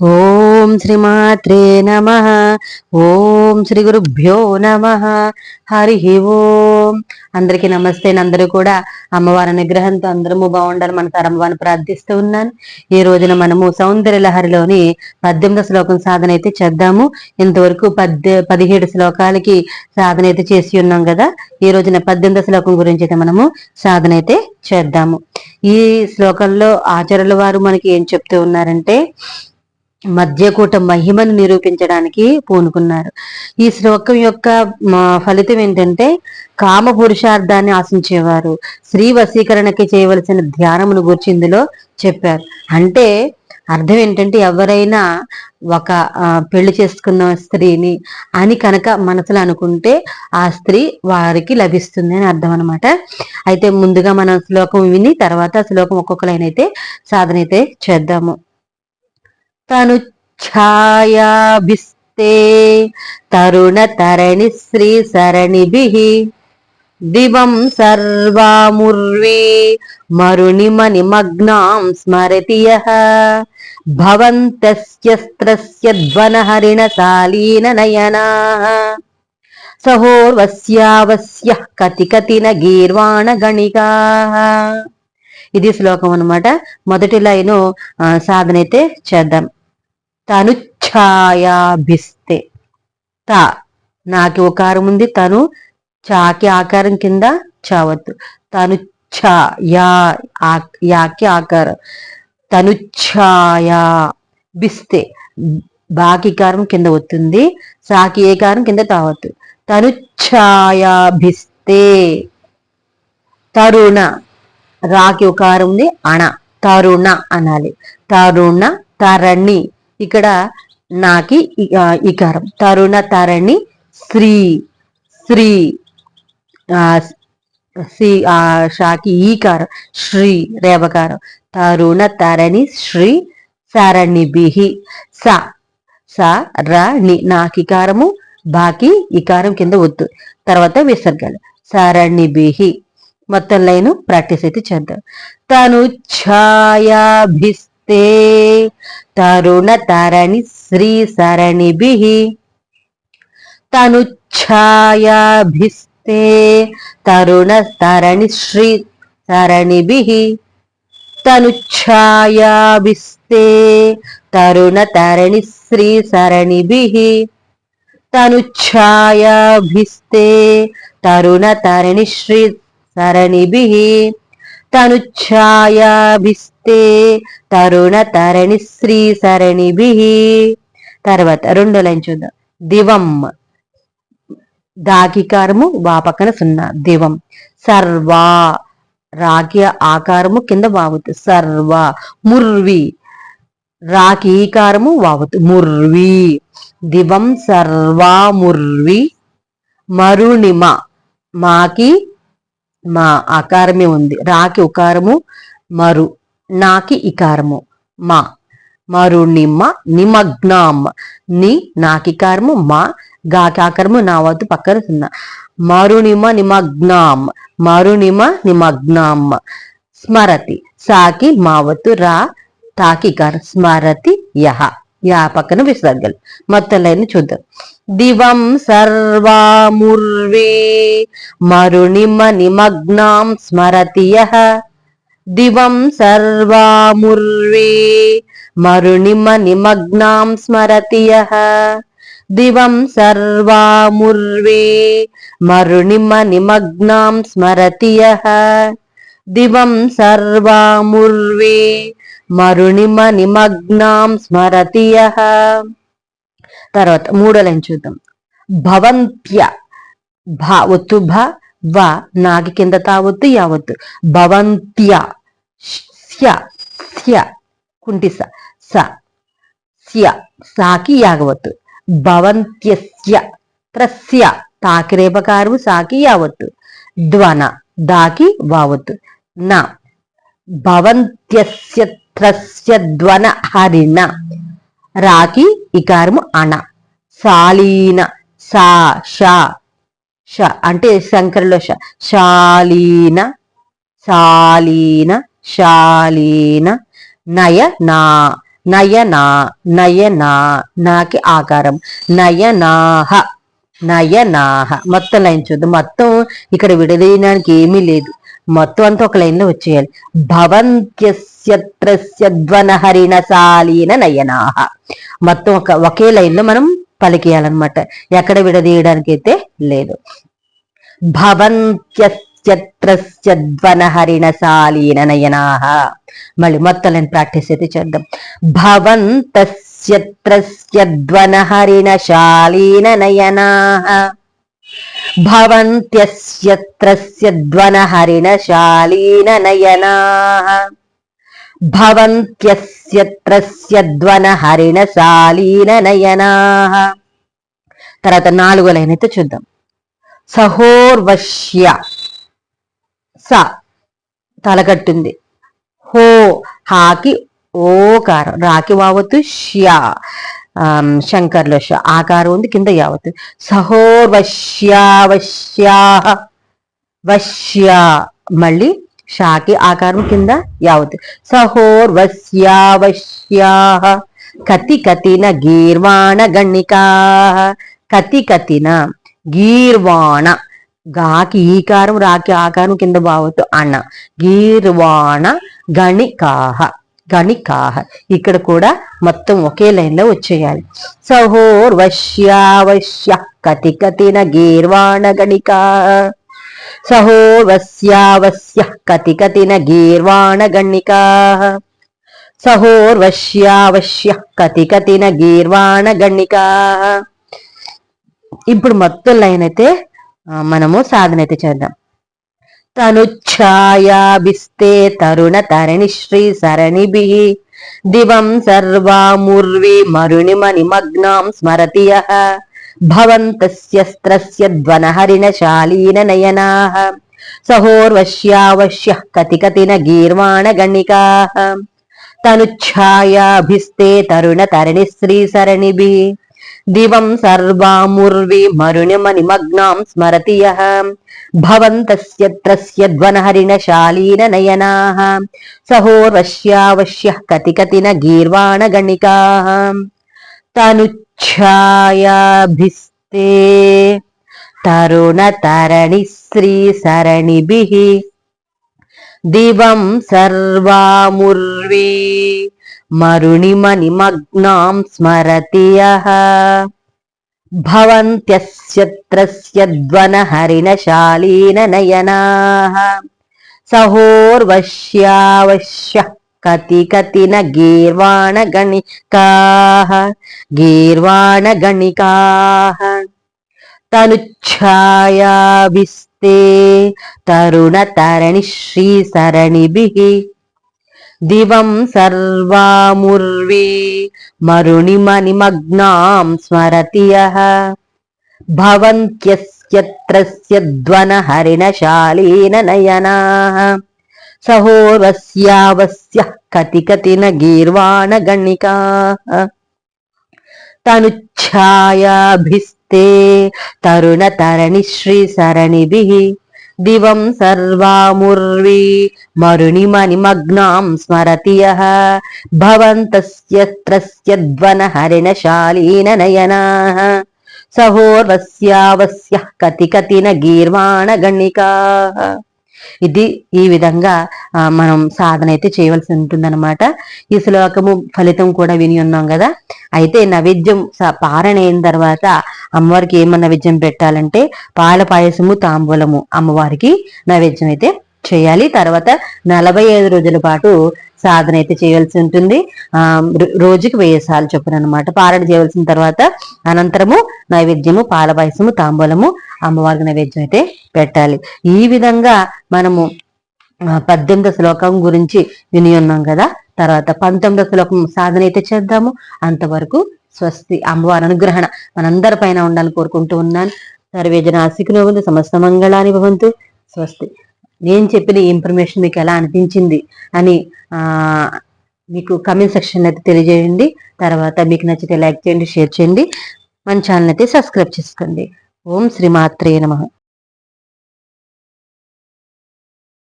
ఓం శ్రీమాత్రే నమ. ఓం శ్రీ గురుభ్యో నమ. హరి ఓం. అందరికీ నమస్తే అందరూ కూడా అమ్మవారి నిగ్రహంతో అందరము బాగుండాలి మన తరమ్మవారిని ప్రార్థిస్తూ ఉన్నాను. ఈ రోజున మనము సౌందర్య లహరిలోని పద్దెనిమిది శ్లోకం సాధన అయితే చేద్దాము. ఇంతవరకు పద్దె పదిహేడు శ్లోకాలకి సాధన అయితే చేసి ఉన్నాం కదా. ఈ రోజున పద్దెనిమిది శ్లోకం గురించి అయితే మనము సాధన అయితే చేద్దాము. ఈ శ్లోకంలో ఆచార్యుల వారు మనకి ఏం చెప్తూ ఉన్నారంటే మధ్యకూట మహిమను నిరూపించడానికి పూనుకున్నారు. ఈ శ్లోకం యొక్క ఫలితం ఏంటంటే కామ పురుషార్థాన్ని ఆశించేవారు. స్త్రీ వశీకరణకి చేయవలసిన ధ్యానమును గురించి ఇందులో చెప్పారు. అంటే అర్థం ఏంటంటే ఎవరైనా ఒక పెళ్ళి చేసుకున్న స్త్రీని అని కనుక మనసులో అనుకుంటే ఆ స్త్రీ వారికి లభిస్తుంది అని అర్థం అనమాట అయితే ముందుగా మనం శ్లోకం విని తర్వాత శ్లోకం ఒక్కొక్కలైన అయితే సాధన అయితే చేద్దాము. తను ఛాయాభిస్తే తరుణ తరణి శ్రీ సరణిభిః దివం సర్వాముర్వీ మరుణిమ నిమగ్నాం స్మరతి యః. భవంతస్యస్త్రస్య ధ్వనహరిణశాలీన నయనాः. సహోర్వస్యావస్య కతి కతిన గీర్వాణ గణికా. ఇది శ్లోకం అనమాట మొదటి లైను సాధనైతే చేద్దాం. తనుఛాయాభిస్తే త నాకి ఉకారం ఉంది. తను చాకి ఆకారం కింద చావద్దు. తను ఛా యా యాకి ఆకారం. తను ఛాయా బిస్తే బాకికారం కింద వస్తుంది సాకి ఏకారం కింద తావద్దు. తను ఛాయాభిస్తే తరుణ రాకి ఉకారం ఉంది. అణ తరుణ అనాలి. తరుణ తరణి. ఇక్కడ నాకి ఇకారం. తరుణ తరణి శ్రీ శ్రీ శ్రీ షాకి ఈకారం శ్రీ రేవకారం. తరుణ తరణి శ్రీ సరణిభి స స నాకు నాకికారము బాకి ఇకారం కింద వద్దు తర్వాత విసర్గాలు. సరణిభి మొత్తం లైన్ ప్రాక్టీస్ అయితే చేద్దాం. తను నమస్తే. తరుణ తరణి శ్రీ సరణిభి తను ఛాయాభిస్తే తరుణ తరణి శ్రీ సరణిభి తను ఛాయాభిస్తే తరుణ తరణి శ్రీ సరణిభి తను ఛాయాభిస్తే తరుణ తరణి శ్రీ సరణిభి తను ఛాయాభిస్తే తరుణ తరణి శ్రీ సరణిభి. తర్వాత రెండో లైన్ చూద్దాం. దివం. దాకికారము వా పక్కన సున్నా. దివం. సర్వా. రాకి ఆకారము కింద వావుతు. సర్వ. ముర్వి. రాకి ఈకారము వావుతు. ముర్వి. దివం సర్వా ముర్వి. మరుణిమ. మాకి మా అకారమే ఉంది. రాకి ఉకారము మరు నాకి ఇకారము. మా మరుణిమ్మ నిమగ్నామ్ని నాకికారము మా గాకాకరము నా వద్దు పక్కన సున్నా మరుణిమ నిమగ్నామ్ మరుణిమ నిమగ్నామ్ స్మరతి సాకి మావతు రా తాకికార స్మరతి యహ. యా పక్కన విసర్గలు. మొత్తం లైన్ చూద్దాం. దివం సర్వాముర్వే మరుణిమ నిమగ్నాం స్మరతి యహ దివం సర్వాముర్వే మరుణిమ నిమగ్నాం స్మరతి యహ దివం సర్వాముర్వే మరుణిమ నిమగ్నాం స్మరతి యహ దివం సర్వాముర్వే మరుణిమ నిమగ్నాం స్మరతి యహ తర్వాత మూడో లైన్ చూద్దాం. భవంత్య భ ఒత్తు భ వ నాకి కింద తావొత్తు యావత్తు భవంత్య స్య స్య కుంటి స స. స్య సాకి యాగవత్తు భవంత్యస్య త్రస్య తాకిరేపకారు సాకి యావత్తు ధ్వన దాకి వావత్తు నా భవంత్యస్య త్రస్య ధ్వన హరిణ రాకి ఇకారము అణ. శాలీన సా షా ష అంటే శంకరులో ష. శాలీన శాలీన శాలీన నయ నా నయనా నయనా నాకి ఆకారం. నయనాహ నయనాహ. మొత్తం లైన్ చూద్దాం. మొత్తం ఇక్కడ విడదీయడానికి ఏమీ లేదు. మొత్తం అంతా ఒక లైన్లో వచ్చేయాలి భవంత్యస్యత్రస్యధ్వన హరిణశాలీన నయనాహ. మొత్తం ఒక ఒకే లైన్లో మనం పలికేయాలన్నమాట. ఎక్కడ విడదీయడానికి అయితే లేదు భవంత్యస్యత్రస్యధ్వన హరిణశాలీన నయనాహ. మళ్ళీ మొత్తం లైన్ ప్రాక్టీస్ అయితే చేద్దాం. భవంతస్యత్రస్యధ్వన నయనాహ. నయనాహ భవంత్యస్యత్రస్యధ్వన నయనా నయనాః ధ్వనహరిణ హరిణశాలీన నయనా తర్వాత నాలుగో లైన్ అయితే చూద్దాం. సహోర్వశ్య స తలకట్టుంది హో హాకి ఓకారం రాకి వావత్తు ష్యా శంకర్లో ఆకారం ఉంది కింద యావత్. సహోర్వశ్యావశ్యా వశ్యా వశ్యా మళ్ళీ షాకి ఆకారం కింద యావత్. సహోర్వశ్యావశ్యా కతి కతిన గీర్వాణ గణికా. కతి కతిన గీర్వాణ. గాకి ఈకారం రాకి ఆకారం కింద బావతు అన్న గీర్వాణ గణికాహ. గణికాహ ఇక్కడ కూడా మొత్తం ఒకే లైన్లో వచ్చేయాలి. సహోర్వశ్యావశ్య కతి కతిన గీర్వాణ గణిక. సహోర్వశ్యావశ్య కతి కతిన గీర్వాణ గణికా. సహోర్వశ్యావశ్య కతి కతిన గీర్వాణ గణికా. ఇప్పుడు మొత్తం లైన్ అయితే మనము సాధన అయితే చేద్దాం. తనుఛాయాభిస్తే తరుణ తరణి శ్రీ సరణిభి. దివం సర్వామూర్వి సర్వాముర్వి మరుణిమనిమగ్నాం స్మరతి భవంతస్యస్త్రస్య ధ్వనహరిణశాలీన నయనాః. సహోర్వశ్యావశ్య కతి కతిన గీర్వాణ గణికాః. తనుఛాయాభిస్తే తరుణ తరణి శ్రీ సరణిభి. దివం సర్వాముర్వి మరుణిమనిమగ్నాం స్మరతి భవంతస్యత్రస్య ధ్వనహరిణశాలీన నయనాः సహోర్వశ్యావశ్యः కతి కతిన గీర్వాణ గణికాः తనుఛాయాభిస్తే తరుణతరణి శ్రీసరణిభిः దివం సర్వాముర్వీ మరుణిమనిమగ్నాం స్మరతి యః భవంత్యస్యత్రస్య ధ్వనహరిణశాలీన నయనాः సహోర్వశ్యావశ్యः కతి కతిన గీర్వాణగణికాः గీర్వాణగణికాः తనుఛాయాభిస్తే తరుణతరణి శ్రీసరణిభిः దివం సర్వాముర్వి మరుణిమనిమగ్నాం స్మరతి యః భవంత్యస్యత్రస్య ధ్వనహరిణశాలీన నయనాः. సహోరస్యావస్య కతి కతిన గీర్వాణగణికాः తనుఛాయాభిస్తే శ్రీ శ్రీసరణిభిः దివం సర్వాముర్వి మరుణిమనిమగ్నాం స్మరతి యః హరిణ ధ్వనహరిణశాలీన నయనా సహోర్వస్యావస్య కతి కతిన గీర్వాణ గణికా ఇది ఈ విధంగా మనం సాధన అయితే చేయవలసి ఉంటుందన్నమాట. ఈ శ్లోకము ఫలితం కూడా విని ఉన్నాం కదా. అయితే నైవేద్యం పారణ అయిన తర్వాత అమ్మవారికి ఏమన్నా నైవేద్యం పెట్టాలంటే పాల పాయసము తాంబూలము అమ్మవారికి నైవేద్యం అయితే చేయాలి. తర్వాత నలభై ఐదు రోజుల పాటు సాధన అయితే చేయవలసి ఉంటుంది. ఆ రోజుకి వెయ్యి సార్లు చొప్పున అనమాట పారణ చేయవలసిన తర్వాత అనంతరము నైవేద్యము పాల పాయసము తాంబూలము అమ్మవారికి నైవేద్యం అయితే పెట్టాలి. ఈ విధంగా మనము పద్దెనిమిది శ్లోకం గురించి విని ఉన్నాం కదా. తర్వాత పంతొమ్మిదో శ్లోకం సాధన అయితే చేద్దాము. అంతవరకు స్వస్తి అమ్మవారి అనుగ్రహణ మనందరి పైన ఉండాలని కోరుకుంటూ ఉన్నాను. సర్వేజన ఆశికునోగుంది సమస్త మంగళాన్ని భవంతు. స్వస్తి. నేను చెప్పిన ఈ ఇన్ఫర్మేషన్ మీకు ఎలా అనిపించింది అని ఆ మీకు కమెంట్ సెక్షన్ అయితే తెలియజేయండి. తర్వాత మీకు నచ్చితే లైక్ చేయండి షేర్ చేయండి. మన ఛానల్ అయితే సబ్స్క్రైబ్ చేసుకోండి. ఓం శ్రీమాత్రే నమ.